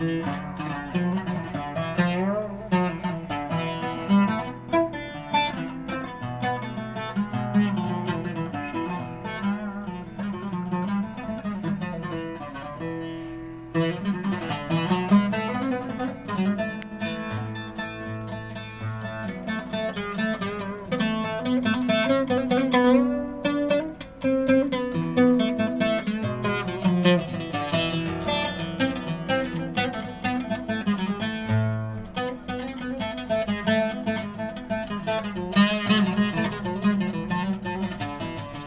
Dihun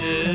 Yeah.